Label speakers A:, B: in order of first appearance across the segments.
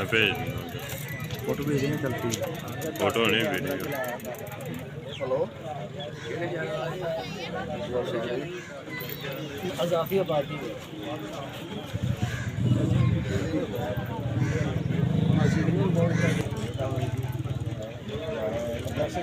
A: ਮੈਂ ਭੇਜ ਦਿੰਦਾ
B: ਫੋਟੋ ਭੇਜ ਦੇਣਾ ਚਲਤੀ
A: ਫੋਟੋ ਨਹੀਂ ਵੀਡੀਓ
B: ਹਲੋ। ਅਜ਼ਾਫੀਆ ਪਾਰਟੀ ਅਸੀਂ ਕਿੰਨੇ ਬਹੁਤ ਦਰਸ਼ਕ ਆਦਮੀ ਦੱਸਦੇ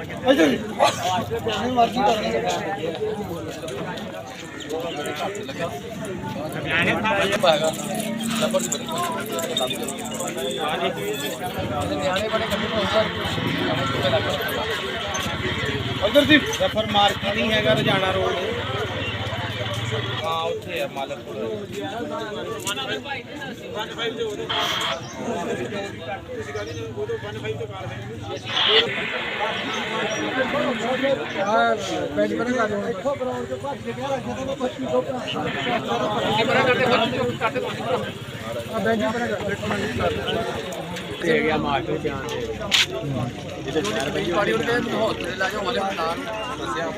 B: ਦੇ ਕੋਲ ਸੀ ਬੰਦਾ ਬਾਟਿਆ
C: ਉਧਰ ਦੀ ਜ਼ਫਰ ਮਾਰਕੀਟ ਨਹੀਂ ਹੈਗਾ ਰਜਾਣਾ ਰੋਡ। ਉੱਥੇ ਹੈ ਮਾਲਕਪੁਰ
B: ਬੈਠ ਬਣਾ ਕਰ ਲਓ ਇੱਥੋਂ ਗਰਾਊਂਡ ਤੋਂ ਭੱਜ ਕੇ ਗਿਆ ਜਦੋਂ ਮੈਂ ਪੱਛੀ ਤੋਂ ਆ ਬੈਂਜੀ ਬਣਾ ਕਰ ਤੇ ਗਿਆ ਮਾਰਕੀਟ ਜਾਣ ਦੇ ਇਹਦੇ ਚਾਰ ਬੈਂਜੀ ਪਾੜੀ ਉੱਤੇ ਹੌਸਲੇ ਲਾ ਜਾਓ ਹਲੇ ਨਾਲ ਦੱਸਿਆ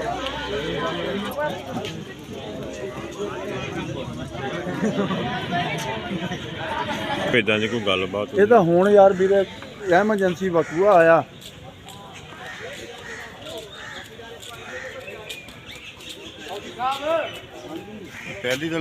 A: ਭੇਜਾਂ ਜੀ ਕੋਈ ਗੱਲਬਾਤ
D: ਇਹ ਤਾਂ ਹੁਣ ਯਾਰ ਵੀਰੇ ਐਮਰਜੈਂਸੀ ਵਕੂਆ ਆਇਆ।
A: ਪਹਿਲੀ ਤੋਂ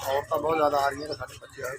B: ਔਰਤਾਂ ਬਹੁਤ ਜ਼ਿਆਦਾ ਆ ਰਹੀਆਂ ਨੇ ਸਾਡੇ ਬੱਚੇ ਆਏ